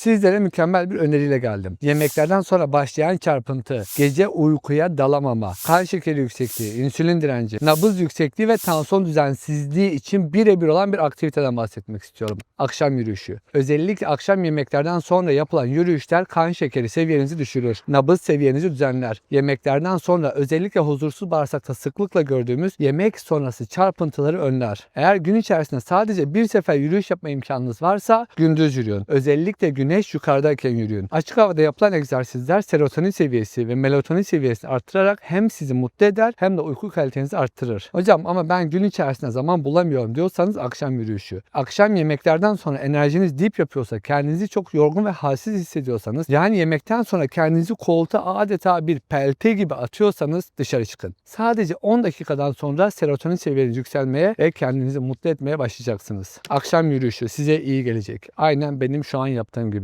Sizlere mükemmel bir öneriyle geldim. Yemeklerden sonra başlayan çarpıntı, gece uykuya dalamama, kan şekeri yüksekliği, insülin direnci, nabız yüksekliği ve tansiyon düzensizliği için birebir olan bir aktiviteden bahsetmek istiyorum. Akşam yürüyüşü. Özellikle akşam yemeklerden sonra yapılan yürüyüşler kan şekeri seviyenizi düşürür. Nabız seviyenizi düzenler. Yemeklerden sonra özellikle huzursuz bağırsakta sıklıkla gördüğümüz yemek sonrası çarpıntıları önler. Eğer gün içerisinde sadece bir sefer yürüyüş yapma imkanınız varsa gündüz yürüyün. Özellikle güneş yukarıdayken yürüyün. Açık havada yapılan egzersizler serotonin seviyesi ve melatonin seviyesini arttırarak hem sizi mutlu eder hem de uyku kalitenizi arttırır. Hocam ama ben gün içerisinde zaman bulamıyorum diyorsanız akşam yürüyüşü. Akşam yemeklerden sonra enerjiniz dip yapıyorsa, kendinizi çok yorgun ve halsiz hissediyorsanız, yani yemekten sonra kendinizi koltuğa adeta bir pelte gibi atıyorsanız dışarı çıkın. Sadece 10 dakikadan sonra serotonin seviyeniz yükselmeye ve kendinizi mutlu etmeye başlayacaksınız. Akşam yürüyüşü size iyi gelecek. Aynen benim şu an yaptığım gibi.